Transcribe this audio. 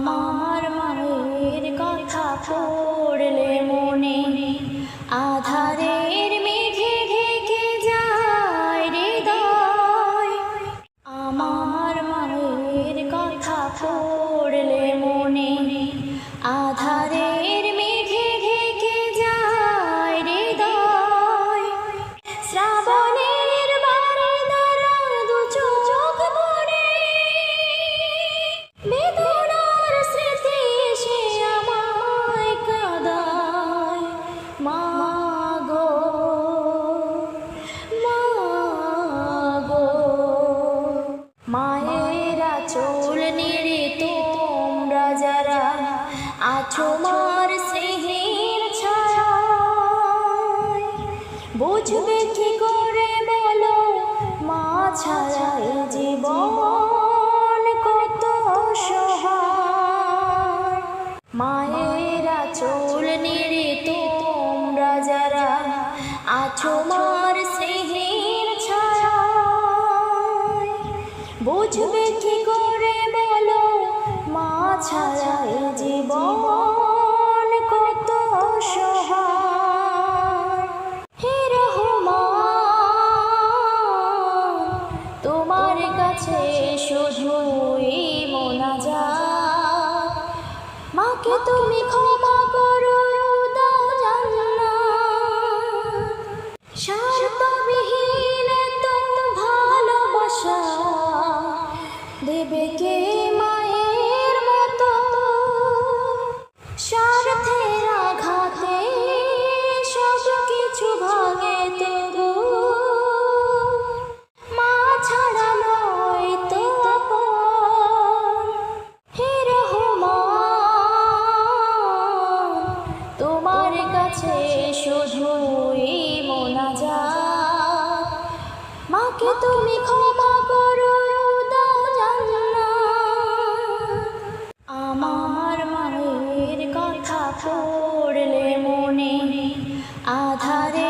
আমার মায়ের কথা পড়লে মনে আধারের মায়েরা চুল নেড়ে তোমরা যারা আছো মার স্নেহের ছায় বুঝবে কি করে বলো মা ছাড়া জীবন কত সহায়। মায়েরা চুল নেড়ে তোমরা যারা আছো মার বুঝবে কি করে বলো? মা ছাড়া জীবন কত সহায় হে রহমান, তোমার কাছে শুধুই মোনাজাত মাকে তুমি ক্ষমা দেবে কে মায়ের মতো? স্বার্থের আঘাতে সব কিছু ভাঙে তবু। মা ছাড়া নয় তো আপন। তোমার কাছে শুধুই মোনাজাত। মাকে তুমি ক্ষমা আমার মায়ের কথা পড়লে মনে আধারে